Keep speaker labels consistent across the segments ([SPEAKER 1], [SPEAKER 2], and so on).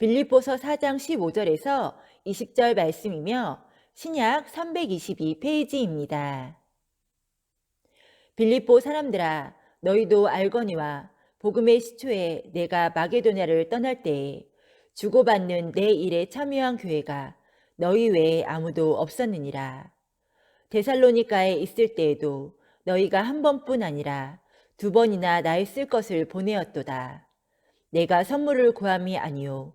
[SPEAKER 1] 빌립보서 4장 15절에서 20절 말씀이며 신약 322페이지입니다. 빌립보 사람들아 너희도 알거니와 복음의 시초에 내가 마게도냐를 떠날 때에 주고받는 내 일에 참여한 교회가 너희 외에 아무도 없었느니라. 데살로니가에 있을 때에도 너희가 한 번뿐 아니라 두 번이나 나의 쓸 것을 보내었도다. 내가 선물을 구함이 아니요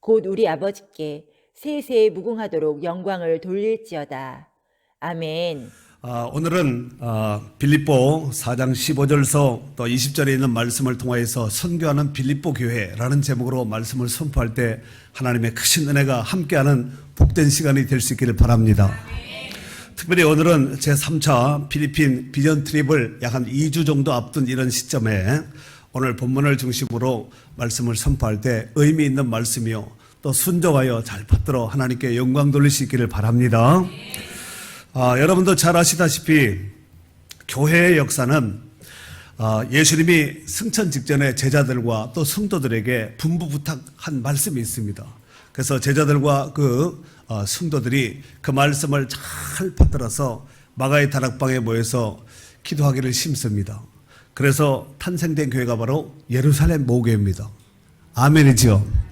[SPEAKER 1] 곧 우리 아버지께 세세 무궁하도록 영광을 돌릴지어다. 아멘.
[SPEAKER 2] 아, 오늘은 아, 빌립보 4장 15절서 또 20절에 있는 말씀을 통하여서 선교하는 빌립보 교회라는 제목으로 말씀을 선포할 때 하나님의 크신 은혜가 함께하는 복된 시간이 될 수 있기를 바랍니다. 특별히 오늘은 제3차 필리핀 비전 트립을 약 한 2주 정도 앞둔 이런 시점에 오늘 본문을 중심으로 말씀을 선포할 때 의미 있는 말씀이요. 또 순종하여 잘 받들어 하나님께 영광 돌릴 수 있기를 바랍니다. 아, 여러분도 잘 아시다시피 교회의 역사는 아, 예수님이 승천 직전에 제자들과 또 성도들에게 분부 부탁한 말씀이 있습니다. 그래서 제자들과 그 어, 성도들이 그 말씀을 잘 받들어서 마가의 다락방에 모여서 기도하기를 심습니다. 그래서 탄생된 교회가 바로 예루살렘 모교회입니다. 아멘이죠.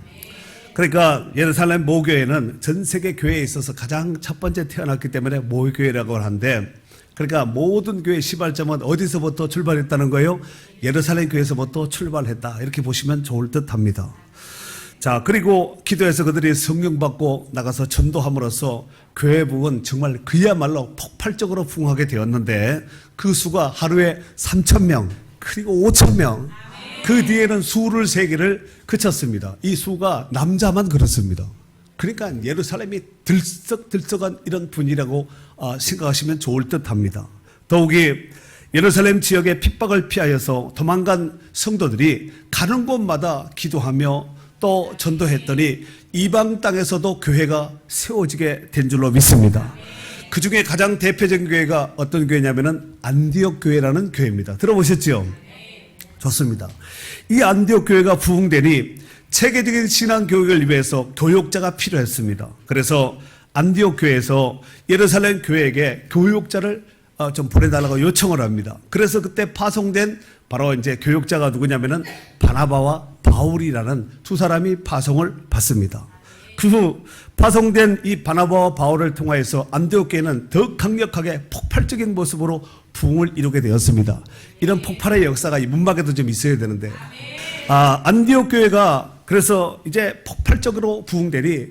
[SPEAKER 2] 그러니까 예루살렘 모교회는 전 세계 교회에 있어서 가장 첫 번째 태어났기 때문에 모교회라고 하는데 그러니까 모든 교회 시발점은 어디서부터 출발했다는 거예요? 예루살렘 교회에서부터 출발했다. 이렇게 보시면 좋을 듯 합니다. 자, 그리고 기도해서 그들이 성령 받고 나가서 전도함으로써 교회 부은 정말 그야말로 폭발적으로 부흥하게 되었는데 그 수가 하루에 3천명 그리고 5천명 그 뒤에는 수를 세기를 그쳤습니다. 이 수가 남자만 그렇습니다. 그러니까 예루살렘이 들썩들썩한 이런 분이라고 아, 생각하시면 좋을 듯 합니다. 더욱이 예루살렘 지역의 핍박을 피하여서 도망간 성도들이 가는 곳마다 기도하며 또 전도했더니 이방 땅에서도 교회가 세워지게 된 줄로 믿습니다. 그 중에 가장 대표적인 교회가 어떤 교회냐면은 안디옥 교회라는 교회입니다. 들어보셨죠? 좋습니다. 이 안디옥 교회가 부흥되니 체계적인 신앙 교육을 위해서 교육자가 필요했습니다. 그래서 안디옥 교회에서 예루살렘 교회에게 교육자를 어, 좀 보내달라고 요청을 합니다. 그래서 그때 파송된 바로 이제 교육자가 누구냐면은 바나바와 바울이라는 두 사람이 파송을 받습니다. 그 후 파송된 이 바나바와 바울을 통하여서 안디옥 교회는 더 강력하게 폭발적인 모습으로 부흥을 이루게 되었습니다. 이런 폭발의 역사가 이 문막에도 좀 있어야 되는데, 아 안디옥 교회가 그래서 이제 폭발적으로 부흥되니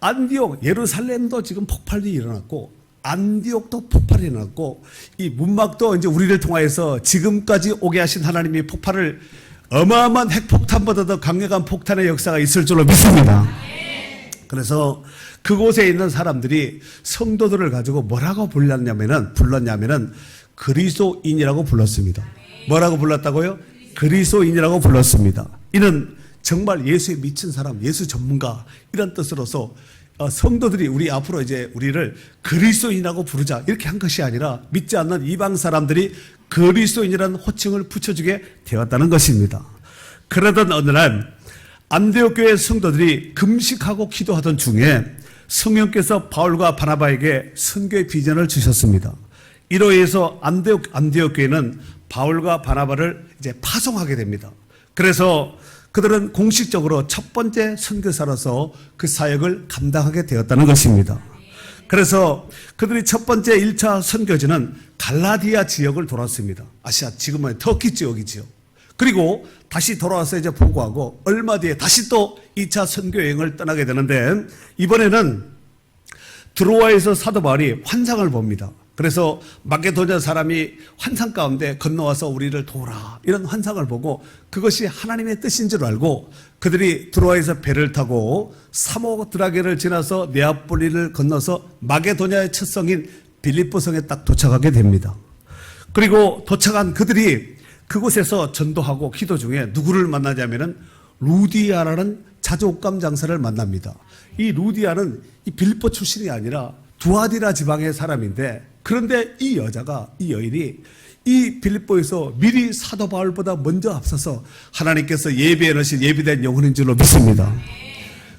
[SPEAKER 2] 안디옥 예루살렘도 지금 폭발이 일어났고 안디옥도 폭발이 일어났고 이 문막도 이제 우리를 통하여서 지금까지 오게 하신 하나님이 폭발을 어마어마한 핵폭탄보다 더 강력한 폭탄의 역사가 있을 줄로 믿습니다. 그래서 그곳에 있는 사람들이 성도들을 가지고 뭐라고 불렀냐면은 불렀냐면은 그리스도인이라고 불렀습니다. 뭐라고 불렀다고요? 그리스도인이라고 불렀습니다. 이는 정말 예수에 미친 사람, 예수 전문가 이런 뜻으로서 어, 성도들이 우리 앞으로 이제 우리를 그리스도인이라고 부르자 이렇게 한 것이 아니라 믿지 않는 이방 사람들이 그리스도인이라는 호칭을 붙여주게 되었다는 것입니다. 그러던 어느 날 안데옥 교회 성도들이 금식하고 기도하던 중에 성령께서 바울과 바나바에게 선교의 비전을 주셨습니다. 이로 인해서 안데옥 안데옥 교회는 바울과 바나바를 이제 파송하게 됩니다. 그래서 그들은 공식적으로 첫 번째 선교사로서 그 사역을 감당하게 되었다는 것입니다. 그래서 그들이 첫 번째 1차 선교지는 갈라디아 지역을 돌았습니다. 아시아 지금은 터키 지역이지요. 그리고 다시 돌아와서 이제 보고하고 얼마 뒤에 다시 또 2차 선교 여행을 떠나게 되는데 이번에는 드로아에서 사도 바울이 환상을 봅니다. 그래서 마게도냐 사람이 환상 가운데 건너와서 우리를 도우라 이런 환상을 보고 그것이 하나님의 뜻인 줄 알고 그들이 드로아에서 배를 타고 사모드라게를 지나서 네아폴리를 건너서 마게도냐의 첫 성인 빌립보 성에 딱 도착하게 됩니다. 그리고 도착한 그들이 그곳에서 전도하고 기도 중에 누구를 만나냐면은 루디아라는 자조옥감 장사를 만납니다. 이 루디아는 이 빌립보 출신이 아니라 두아디라 지방의 사람인데 그런데 이 여자가 이 여인이 이 빌립보에서 미리 사도 바울보다 먼저 앞서서 하나님께서 예비해 놓으신 예비된 영혼인 줄로 믿습니다.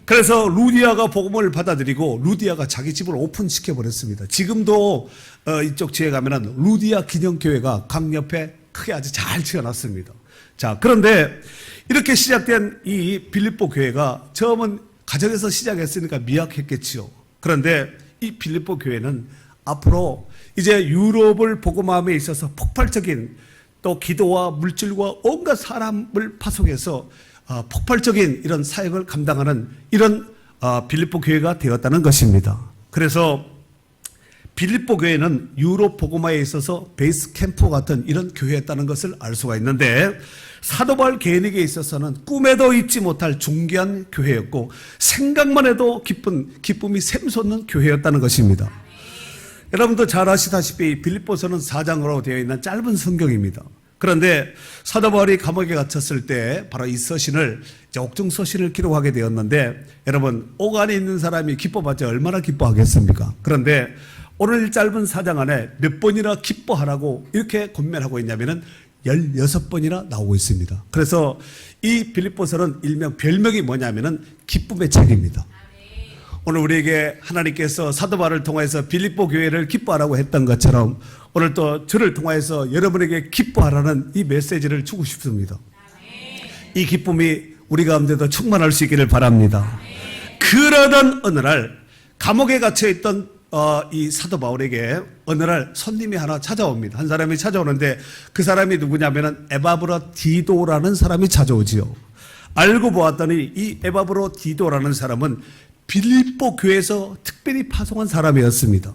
[SPEAKER 2] 그래서 루디아가 복음을 받아들이고 루디아가 자기 집을 오픈시켜 버렸습니다. 지금도 어, 이쪽 지에 가면은 루디아 기념교회가 강 옆에 크게 아주 잘 지어놨습니다. 자 그런데 이렇게 시작된 이 빌립보 교회가 처음은 가정에서 시작했으니까 미약했겠지요. 그런데 이 빌립보 교회는 앞으로 이제 유럽을 복음함에 있어서 폭발적인 또 기도와 물질과 온갖 사람을 파송해서 어, 폭발적인 이런 사역을 감당하는 이런 어, 빌립보 교회가 되었다는 것입니다. 그래서 빌립보 교회는 유럽 복음화에 있어서 베이스 캠프 같은 이런 교회였다는 것을 알 수가 있는데 사도 바울 개인에게 있어서는 꿈에도 잊지 못할 중귀한 교회였고 생각만 해도 기쁜 기쁨이 샘솟는 교회였다는 것입니다. 여러분도 잘 아시다시피 빌립보서는 4장으로 되어 있는 짧은 성경입니다. 그런데 사도 바울이 감옥에 갇혔을 때 바로 이 서신을 이제 옥중 서신을 기록하게 되었는데 여러분 옥 안에 있는 사람이 기뻐봤자 얼마나 기뻐하겠습니까? 그런데 오늘 짧은 사장 안에 몇 번이나 기뻐하라고 이렇게 권면하고 있냐면은 16번이나 나오고 있습니다. 그래서 이 빌립보서는 일명 별명이 뭐냐면은 기쁨의 책입니다. 오늘 우리에게 하나님께서 사도 바울을 통해서 빌립보 교회를 기뻐하라고 했던 것처럼 오늘 또 저를 통해서 여러분에게 기뻐하라는 이 메시지를 주고 싶습니다. 이 기쁨이 우리 가운데도 충만할 수 있기를 바랍니다. 그러던 어느 날 감옥에 갇혀 있던 어, 이 사도 바울에게 어느 날 손님이 하나 찾아옵니다. 한 사람이 찾아오는데 그 사람이 누구냐면은 에바브라 디도라는 사람이 찾아오지요. 알고 보았더니 이 에바브로 디도라는 사람은 빌립보 교회에서 특별히 파송한 사람이었습니다.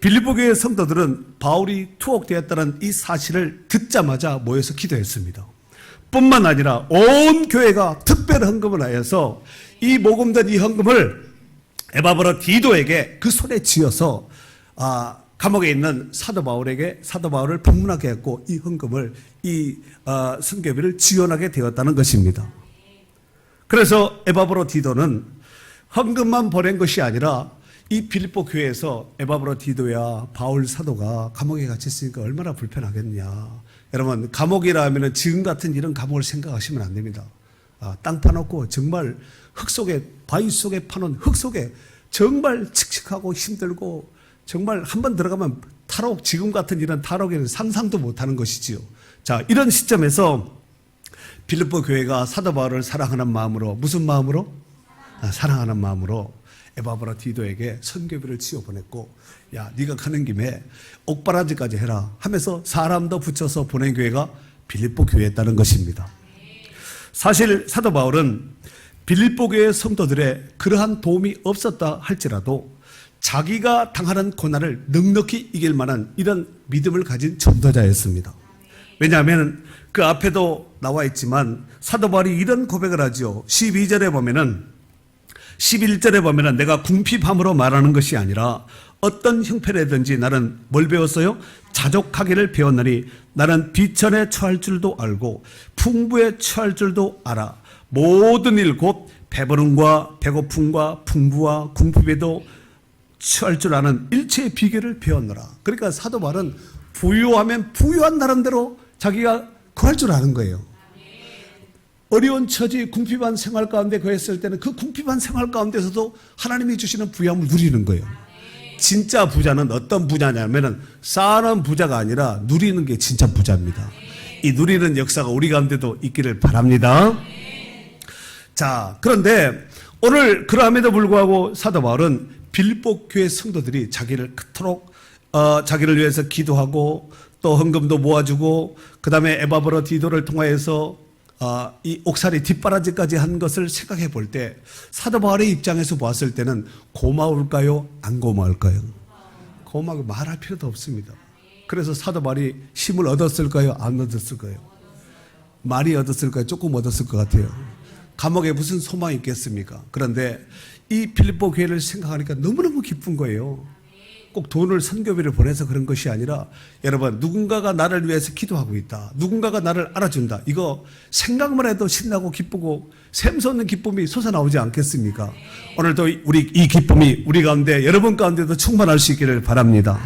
[SPEAKER 2] 빌립보 교회 성도들은 바울이 투옥되었다는 이 사실을 듣자마자 모여서 기도했습니다. 뿐만 아니라 온 교회가 특별 헌금을 하여서 이 모금된 이 헌금을 에바브라 디도에게 그 손에 쥐어서 아, 감옥에 있는 사도 바울에게 사도 바울을 방문하게 했고 이 헌금을 이 어, 성교비를 지원하게 되었다는 것입니다. 그래서 에바브로 디도는 헌금만 보낸 것이 아니라 이 빌립보 교회에서 에바브로 디도야 바울 사도가 감옥에 갇혔으니까 얼마나 불편하겠냐. 여러분 감옥이라 하면은 지금 같은 이런 감옥을 생각하시면 안 됩니다. 아, 땅 파놓고 정말 흙 속에 바위 속에 파놓은 흙 속에 정말 칙칙하고 힘들고 정말 한 번 들어가면 탈옥 지금 같은 이런 탈옥에는 상상도 못하는 것이지요. 자 이런 시점에서 빌립보 교회가 사도 바울을 사랑하는 마음으로 무슨 마음으로 아, 사랑하는 마음으로 에바브라 디도에게 선교비를 지어 보냈고 야 네가 가는 김에 옥바라지까지 해라 하면서 사람도 붙여서 보낸 교회가 빌립보 교회였다는 것입니다. 사실 사도 바울은 빌립보 교회 성도들의 그러한 도움이 없었다 할지라도 자기가 당하는 고난을 넉넉히 이길 만한 이런 믿음을 가진 전도자였습니다. 왜냐하면 그 앞에도 나와 있지만 사도 바울이 이런 고백을 하죠. 12절에 보면은 11절에 보면은 내가 궁핍함으로 말하는 것이 아니라 어떤 형편이든지 나는 뭘 배웠어요? 자족하기를 배웠느니 나는 비천에 처할 줄도 알고 풍부에 처할 줄도 알아. 모든 일 곧 배부름과 배고픔과 풍부와 궁핍에도 취할 줄 아는 일체의 비결을 배웠노라. 그러니까 사도 바울은 부유하면 부유한 나름대로 자기가 구할 줄 아는 거예요. 어려운 처지, 궁핍한 생활 가운데 거했을 때는 그 궁핍한 생활 가운데서도 하나님이 주시는 부양을 누리는 거예요. 진짜 부자는 어떤 부자냐면은 쌓아놓은 부자가 아니라 누리는 게 진짜 부자입니다. 이 누리는 역사가 우리 가운데도 있기를 바랍니다. 자, 그런데 오늘 그럼에도 불구하고 사도 바울은 빌립보 교회 성도들이 자기를 그토록 어, 자기를 위해서 기도하고 또 헌금도 모아주고 그 다음에 에바브로 디도를 통하여서 어, 이 옥살이 뒷바라지까지 한 것을 생각해 볼 때 사도 바울의 입장에서 보았을 때는 고마울까요? 안 고마울까요? 고마고 말할 필요도 없습니다. 그래서 사도 말이 힘을 얻었을까요? 안 얻었을까요? 많이 얻었을까요? 조금 얻었을 것 같아요. 감옥에 무슨 소망이 있겠습니까? 그런데 이 필리포 교회를 생각하니까 너무너무 기쁜 거예요. 꼭 돈을 선교비를 보내서 그런 것이 아니라 여러분 누군가가 나를 위해서 기도하고 있다. 누군가가 나를 알아준다. 이거 생각만 해도 신나고 기쁘고 샘솟는 기쁨이 솟아나오지 않겠습니까? 오늘도 우리 이 기쁨이 우리 가운데 여러분 가운데도 충만할 수 있기를 바랍니다.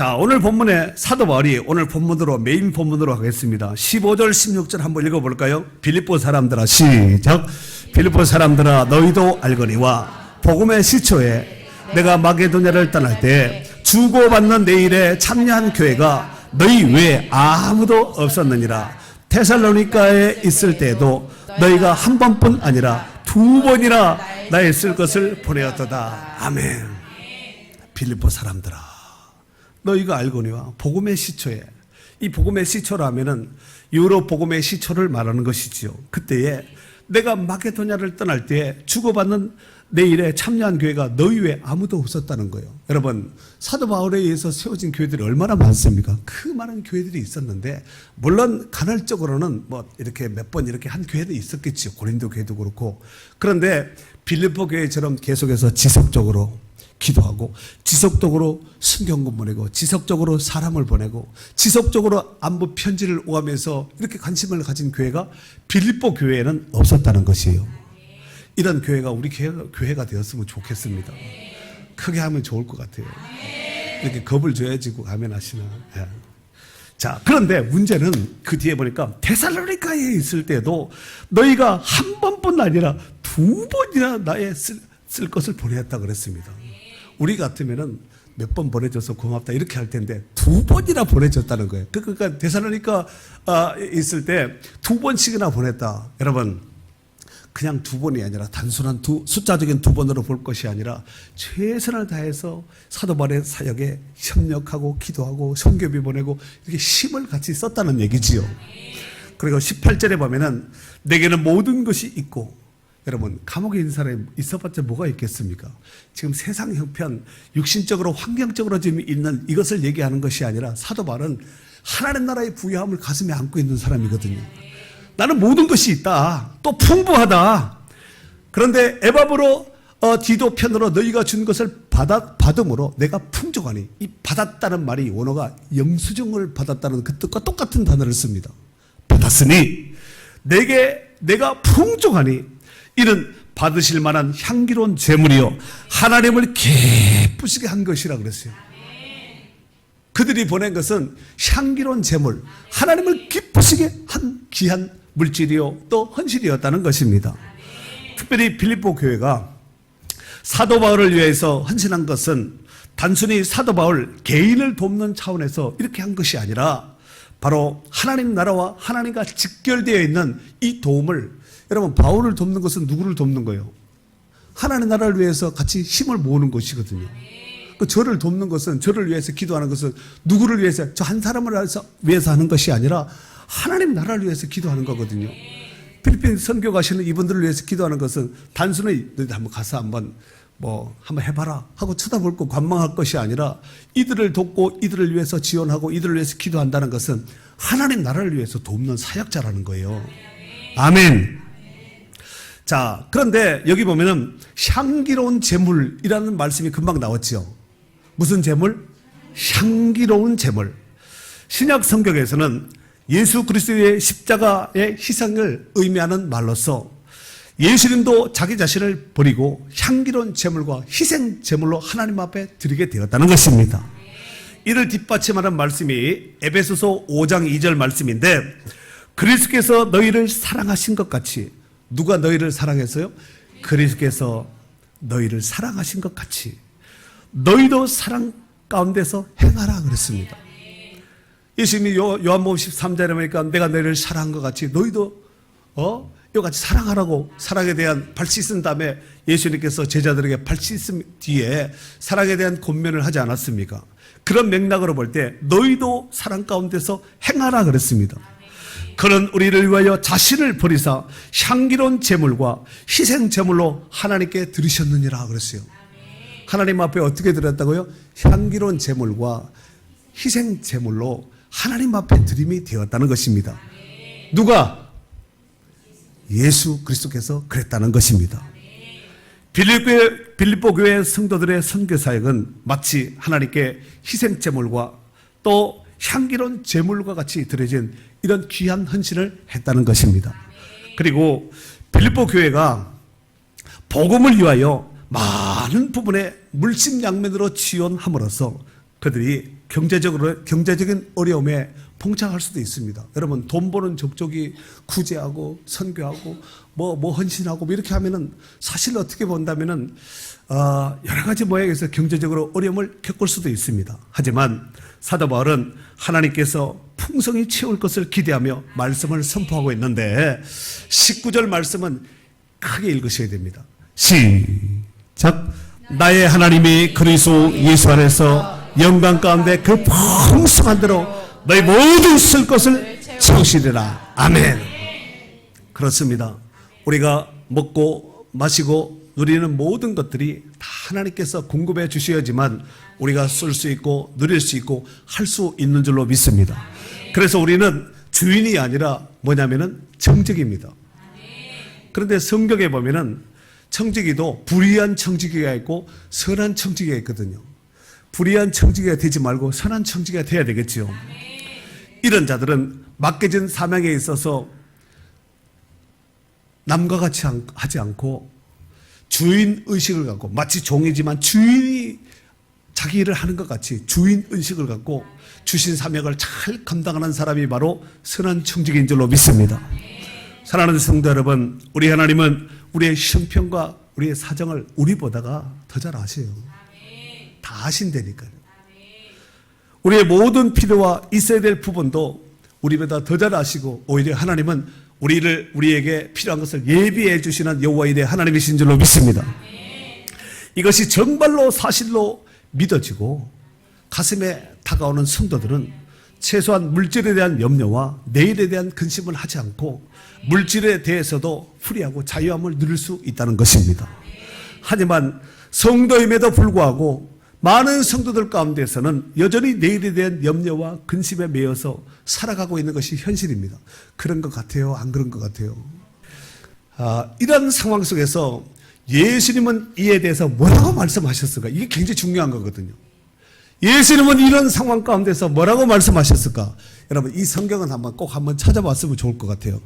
[SPEAKER 2] 자, 오늘 본문의 사도 바울이 오늘 본문으로 메인 본문으로 하겠습니다. 15절 16절 한번 읽어 볼까요? 빌립보 사람들아 시작. 빌립보 사람들아 너희도 알거니와 복음의 시초에 내가 마게도냐를 떠날 때 주고받는 내 일에 참여한 교회가 너희 외에 아무도 없었느니라. 테살로니카에 있을 때도 너희가 한 번뿐 아니라 두 번이나 나의 쓸 것을 보내었도다. 아멘. 빌립보 사람들아. 너희가 알거니와 복음의 시초에 이 복음의 시초라면은 유로 복음의 시초를 말하는 것이지요. 그때에 내가 마케도냐를 떠날 때 주고받는 내 일에 참여한 교회가 너희 외에 아무도 없었다는 거예요. 여러분 사도 바울에 의해서 세워진 교회들이 얼마나 많습니까? 그 많은 교회들이 있었는데 물론 간헐적으로는 뭐 이렇게 몇 번 이렇게 한 교회도 있었겠지요. 고린도 교회도 그렇고 그런데 빌립보 교회처럼 계속해서 지속적으로 기도하고 지속적으로 순경금 보내고 지속적으로 사람을 보내고 지속적으로 안부 편지를 오가면서 이렇게 관심을 가진 교회가 빌립보 교회에는 없었다는 것이에요. 이런 교회가 우리 교회가, 되었으면 좋겠습니다. 크게 하면 좋을 것 같아요. 이렇게 겁을 줘야지고 가면 하시나. 예. 자, 그런데 문제는 그 뒤에 보니까 데살로니카에 있을 때도 너희가 한 번뿐 아니라 두 번이나 나의 쓸, 쓸 것을 보내었다 그랬습니다. 우리 같으면은 몇 번 보내줘서 고맙다 이렇게 할 텐데 두 번이나 보내줬다는 거예요. 그- 그러니까 데살로니카 아, 있을 때 두 번씩이나 보냈다. 여러분 그냥 두 번이 아니라 단순한 두 숫자적인 두 번으로 볼 것이 아니라 최선을 다해서 사도 바울의 사역에 협력하고 기도하고 성교비 보내고 이렇게 힘을 같이 썼다는 얘기지요. 그리고 18절에 보면은 내게는 모든 것이 있고 여러분 감옥에 있는 사람이 있어봤자 뭐가 있겠습니까? 지금 세상 형편 육신적으로 환경적으로 지금 있는 이것을 얘기하는 것이 아니라 사도 바울은 하나님 나라의 부유함을 가슴에 안고 있는 사람이거든요. 나는 모든 것이 있다. 또 풍부하다. 그런데 에바브로 어, 디도 편으로 너희가 준 것을 받아, 받음으로 내가 풍족하니 이 받았다는 말이 원어가 영수증을 받았다는 그 뜻과 똑같은 단어를 씁니다. 받았으니 내게 내가 풍족하니 이는 받으실 만한 향기로운 재물이요 하나님을 기쁘시게 한 것이라 그랬어요. 그들이 보낸 것은 향기로운 재물, 하나님을 기쁘시게 한 귀한 물질이요 또 헌신이었다는 것입니다. 특별히 빌립보 교회가 사도 바울을 위해서 헌신한 것은 단순히 사도 바울 개인을 돕는 차원에서 이렇게 한 것이 아니라 바로 하나님 나라와 하나님과 직결되어 있는 이 도움을 여러분 바울을 돕는 것은 누구를 돕는 거예요? 하나님 나라를 위해서 같이 힘을 모으는 것이거든요. 그 저를 돕는 것은 저를 위해서 기도하는 것은 누구를 위해서 저 한 사람을 위해서- 하는 것이 아니라 하나님 나라를 위해서 기도하는 거거든요. 필리핀 선교 가시는 이분들을 위해서 기도하는 것은 단순히 너희들 한번 가서 한번 뭐 한번 해봐라 하고 쳐다볼 거 관망할 것이 아니라 이들을 돕고 이들을 위해서 지원하고 이들을 위해서 기도한다는 것은 하나님 나라를 위해서 돕는 사역자라는 거예요. 아멘. 자, 그런데 여기 보면은 향기로운 재물이라는 말씀이 금방 나왔죠. 무슨 재물? 향기로운 재물. 신약 성경에서는 예수 그리스도의 십자가의 희생을 의미하는 말로서 예수님도 자기 자신을 버리고 향기로운 제물과 희생 제물로 하나님 앞에 드리게 되었다는 것입니다. 이를 뒷받침하는 말씀이 에베소서 5장 2절 말씀인데 그리스도께서 너희를 사랑하신 것 같이 누가 너희를 사랑했어요? 그리스도께서 너희를 사랑하신 것 같이 너희도 사랑 가운데서 행하라 그랬습니다. 예수님이 요, 요한복음 13절에 보니까 내가 너희를 사랑한 것 같이 너희도 어? 이와 같이 사랑하라고 사랑에 대한 발 씻은 다음에 예수님께서 제자들에게 발 씻음 뒤에 사랑에 대한 권면을 하지 않았습니까? 그런 맥락으로 볼 때 너희도 사랑 가운데서 행하라 그랬습니다. 그는 우리를 위하여 자신을 버리사 향기로운 제물과 희생 제물로 하나님께 드리셨느니라 그랬어요. 하나님 앞에 어떻게 드렸다고요? 향기로운 제물과 희생 제물로 하나님 앞에 드림이 되었다는 것입니다. 누가? 예수 그리스도께서 그랬다는 것입니다. 빌립보, 빌립보 교회 성도들의 선교 사역은 마치 하나님께 희생 제물과 또 향기로운 제물과 같이 드려진 이런 귀한 헌신을 했다는 것입니다. 그리고 빌립보 교회가 복음을 위하여 많은 부분에 물심양면으로 지원함으로써 그들이 경제적으로 경제적인 어려움에 봉착할 수도 있습니다. 여러분 돈 버는 족족이 구제하고 선교하고 뭐뭐 헌신하고 뭐 이렇게 하면은 사실 어떻게 본다면은 어, 여러 가지 모양에서 경제적으로 어려움을 겪을 수도 있습니다. 하지만 사도 바울은 하나님께서 풍성히 채울 것을 기대하며 말씀을 선포하고 있는데 19절 말씀은 크게 읽으셔야 됩니다. 시작. 나의 하나님이 그리스도 예수 안에서 영광 가운데 그 풍성한 대로 너희 모든 쓸 것을 채우시리라. 아멘. 그렇습니다. 우리가 먹고 마시고 누리는 모든 것들이 다 하나님께서 공급해 주셔야지만 우리가 쓸 수 있고 누릴 수 있고 할 수 있는 줄로 믿습니다. 그래서 우리는 주인이 아니라 뭐냐면은 정직입니다. 그런데 성경에 보면은 청지기도 불의한 청지기가 있고 선한 청지기가 있거든요. 불의한 청지기가 되지 말고 선한 청지기가 돼야 되겠지요. 이런 자들은 맡겨진 사명에 있어서 남과 같이 안- 하지 않고 주인 의식을 갖고 마치 종이지만 주인이 자기 일을 하는 것 같이 주인 의식을 갖고 주신 사명을 잘 감당하는 사람이 바로 선한 청직인 줄로 믿습니다. 사랑하는 성도 여러분, 우리 하나님은 우리의 형편과 우리의 사정을 우리보다가 더 잘 아세요. 다 아신다니까요. 우리의 모든 필요와 있어야 될 부분도 우리보다 더 잘 아시고 오히려 하나님은 우리를 우리에게 필요한 것을 예비해 주시는 여호와 이의 하나님이신 줄로 믿습니다. 이것이 정말로 사실로 믿어지고 가슴에 다가오는 성도들은 최소한 물질에 대한 염려와 내일에 대한 근심을 하지 않고 물질에 대해서도 풀이하고 자유함을 누릴 수 있다는 것입니다. 하지만 성도임에도 불구하고 많은 성도들 가운데서는 여전히 내일에 대한 염려와 근심에 매여서 살아가고 있는 것이 현실입니다. 그런 것 같아요? 안 그런 것 같아요? 아, 이런 상황 속에서 예수님은 이에 대해서 뭐라고 말씀하셨을까? 이게 굉장히 중요한 거거든요. 예수님은 이런 상황 가운데서 뭐라고 말씀하셨을까? 여러분, 이 성경은 한번 꼭 한번 찾아봤으면 좋을 것 같아요.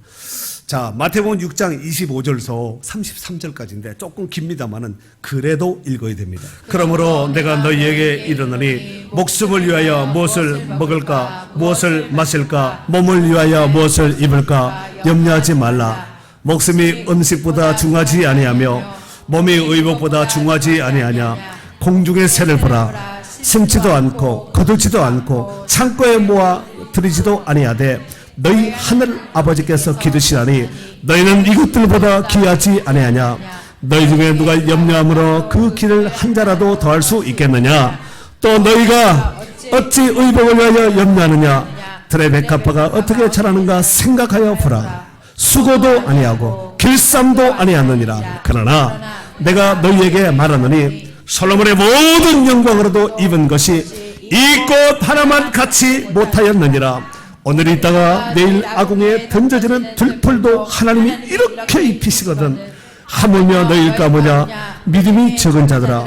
[SPEAKER 2] 자, 마태복음 6장 25절서 33절까지인데 조금 깁니다만은 그래도 읽어야 됩니다. 그러므로 내가 너희에게 이르노니 목숨을 위하여 무엇을 먹을까, 무엇을 마실까, 몸을 위하여 무엇을 입을까 염려하지 말라. 목숨이 음식보다 중하지 아니하며 몸이 의복보다 중하지 아니하냐. 공중의 새를 보라. 심지도 않고 거두지도 않고 창고에 모아 들이지도 아니하되 너희 하늘 아버지께서 기르시라니 너희는 이것들보다 귀하지 아니하냐? 너희 중에 누가 염려함으로 그 길을 한 자라도 더할 수 있겠느냐? 또 너희가 어찌 의복을 위하여 염려하느냐? 백합화가 어떻게 자라는가 생각하여 보라. 수고도 아니하고 길쌈도 아니하느니라. 그러나 내가 너희에게 말하노니 솔로몬의 모든 영광으로도 입은 것이 이 꽃 하나만 같이 못하였느니라 오늘 있다가 내일 아궁에 던져지는 들풀도 하나님이 이렇게 입히시거든. 하물며 너희일까 뭐냐? 믿음이 적은 자들아.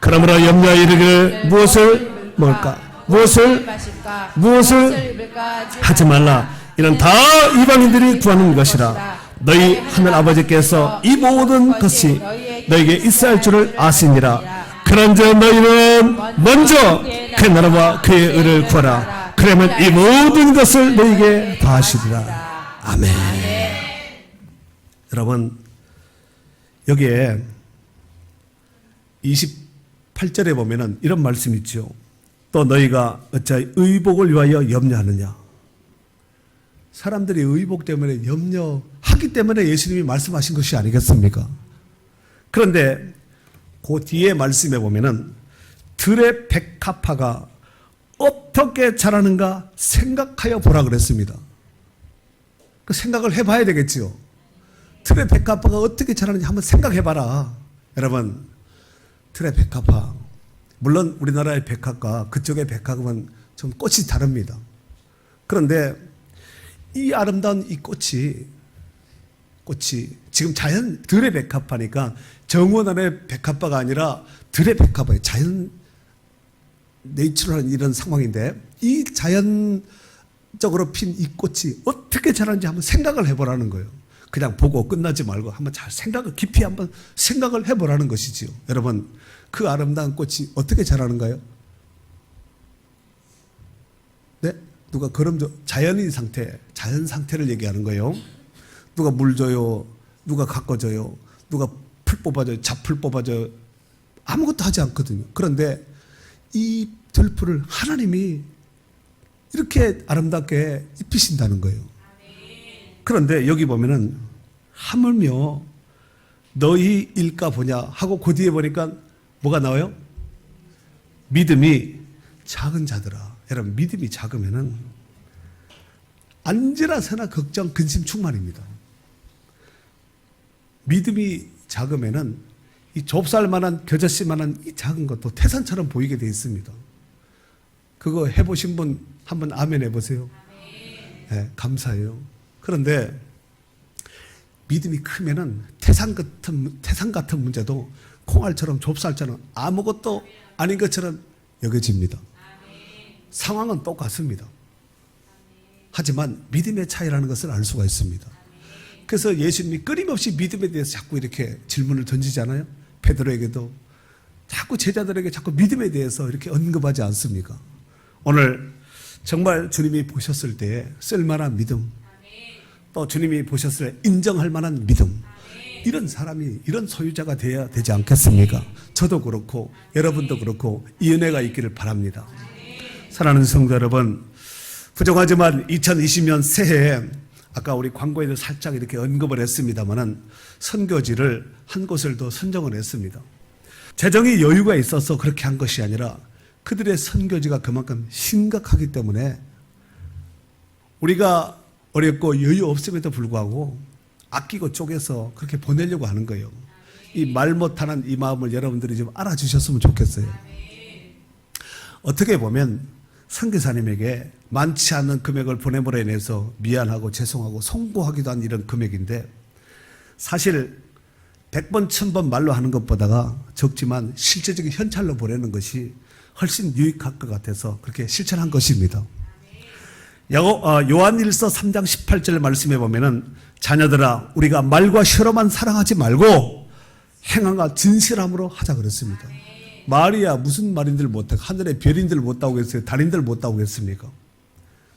[SPEAKER 2] 그러므로 염려 이르기를 무엇을 먹을까? 무엇을 무엇을 하지 말라. 이는 다 이방인들이 구하는 것이라. 너희 하늘 아버지께서 이 모든 것이 너에게 있어야 할 줄을 아시니라. 그런즉 너희는 먼저 그 나라와 그의 의를 구하라 그러면 이 모든 것을 너에게 다 하시리라. 아멘. 여러분 여기에 28절에 보면은 이런 말씀이 있죠. 또 너희가 어찌 의복을 위하여 염려하느냐? 사람들이 의복 때문에 염려하기 때문에 예수님이 말씀하신 것이 아니겠습니까? 그런데 그 뒤에 말씀에 보면은 들의 백합화가 어떻게 자라는가 생각하여 보라 그랬습니다. 그 생각을 해봐야 되겠지요. 틀의 백합화가 어떻게 자라는지 한번 생각해봐라. 여러분, 틀의 백합화 물론 우리나라의 백합과 그쪽의 백합은 좀 꽃이 다릅니다. 그런데 이 아름다운 이 꽃이 꽃이 지금 자연 들의 백합화니까 정원안의 백합화가 아니라 들의 백합화예요. 자연 네이처럴한 이런 상황인데 이 자연적으로 핀 이 꽃이 어떻게 자라는지 한번 생각을 해보라는 거예요. 그냥 보고 끝나지 말고 한번 잘 생각을 깊이 한번 생각을 해보라는 것이지요. 여러분 그 아름다운 꽃이 어떻게 자라는가요? 네? 누가 줘 자연인 상태, 자연 상태를 얘기하는 거예요. 누가 물 줘요, 누가 가꿔줘요, 누가 풀 뽑아줘요, 잡풀 뽑아줘요. 아무것도 하지 않거든요. 그런데 이 들풀을 하나님이 이렇게 아름답게 입히신다는 거예요. 그런데 여기 보면은 하물며 너희 일까 보냐 하고 그 뒤에 보니까 뭐가 나와요? 믿음이 작은 자들아. 여러분 믿음이 작으면은 언제나서나 걱정, 근심 충만입니다. 믿음이 작으면은 이 좁쌀 만한 겨자씨 만한 이 작은 것도 태산처럼 보이게 돼 있습니다. 그거 해보신 분 한번 아멘 해보세요. 네, 감사해요. 그런데 믿음이 크면은 태산 같은 태산 같은 문제도 콩알처럼 좁쌀처럼 아무것도 아닌 것처럼 여겨집니다. 상황은 똑같습니다. 하지만 믿음의 차이라는 것을 알 수가 있습니다. 그래서 예수님이 끊임없이 믿음에 대해서 자꾸 이렇게 질문을 던지잖아요. 베드로에게도 자꾸 제자들에게 자꾸 믿음에 대해서 이렇게 언급하지 않습니까? 오늘 정말 주님이 보셨을 때 쓸만한 믿음, 또 주님이 보셨을 때 인정할 만한 믿음, 이런 사람이 이런 소유자가 돼야 되지 않겠습니까? 저도 그렇고 여러분도 그렇고 이 은혜가 있기를 바랍니다. 사랑하는 성도 여러분, 부정하지만 2020년 새해에 아까 우리 광고에도 살짝 이렇게 언급을 했습니다만은 선교지를 한 곳을 더 선정을 했습니다. 재정이 여유가 있어서 그렇게 한 것이 아니라 그들의 선교지가 그만큼 심각하기 때문에 우리가 어렵고 여유 없음에도 불구하고 아끼고 쪼개서 그렇게 보내려고 하는 거예요. 이 말 못하는 이 마음을 여러분들이 좀 알아주셨으면 좋겠어요. 어떻게 보면 선교사님에게 많지 않은 금액을 보냄으로 인해서 미안하고 죄송하고 송구하기도 한 이런 금액인데 사실 100번, 1000번 말로 하는 것보다가 적지만 실제적인 현찰로 보내는 것이 훨씬 유익할 것 같아서 그렇게 실천한 것입니다. 어, 요한일서 3장 18절 말씀에 보면은 자녀들아 우리가 말과 혀로만 사랑하지 말고 행함과 진실함으로 하자 그랬습니다. 말이야 무슨 말인들 못하고 하늘의 별인들 못다고 했어요. 달인들 못다고 했습니까?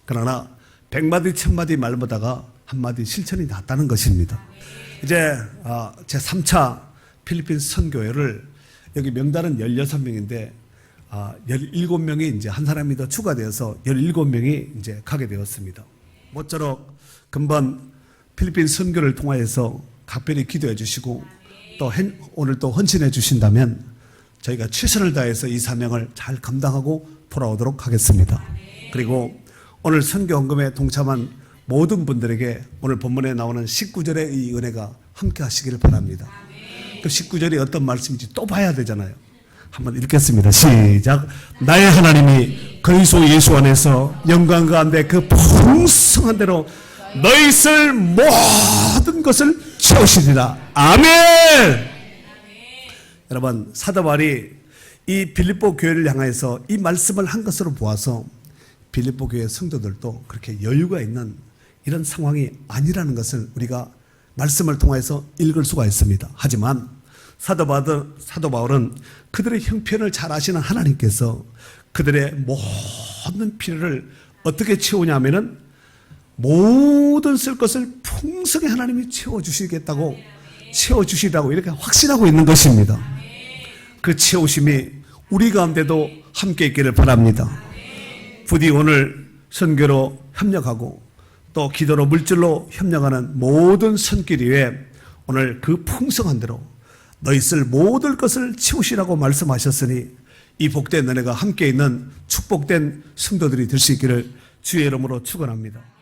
[SPEAKER 2] 그러나 백마디 천마디 말보다가 한마디 실천이 낫다는 것입니다. 이제 아, 제 3차 필리핀 선교회를 여기 명단은 16명인데 아, 17명이 이제 한 사람이 더 추가되어서 17명이 이제 가게 되었습니다. 모쪼록 금번 필리핀 선교를 통하여서 각별히 기도해 주시고 또 오늘 또 헌신해 주신다면 저희가 최선을 다해서 이 사명을 잘 감당하고 돌아오도록 하겠습니다. 그리고 오늘 선교 헌금에 동참한 모든 분들에게 오늘 본문에 나오는 19절의 이 은혜가 함께 하시기를 바랍니다. 그 19절이 어떤 말씀인지 또 봐야 되잖아요. 한번 읽겠습니다. 시작. 나의 하나님이 그리스도 예수 안에서 영광 가운데 그 풍성한 대로 너희 있을 모든 것을 채우시리라. 아멘. 여러분 사도 바울이 이 빌립보 교회를 향해서 이 말씀을 한 것으로 보아서 빌립보 교회 성도들도 그렇게 여유가 있는 이런 상황이 아니라는 것을 우리가 말씀을 통해서 읽을 수가 있습니다. 하지만 사도 바울, 사도 바울은 그들의 형편을 잘 아시는 하나님께서 그들의 모든 필요를 어떻게 채우냐면은 모든 쓸 것을 풍성히 하나님이 채워주시겠다고 채워주시라고 이렇게 확신하고 있는 것입니다. 그 채우심이 우리 가운데도 함께 있기를 바랍니다. 부디 오늘 선교로 협력하고 또 기도로 물질로 협력하는 모든 손길 위에 오늘 그 풍성한 대로 너희 쓸 모든 것을 채우시라고 말씀하셨으니 이 복된 은혜가 함께 있는 축복된 성도들이 될 수 있기를 주의 이름으로 축원합니다.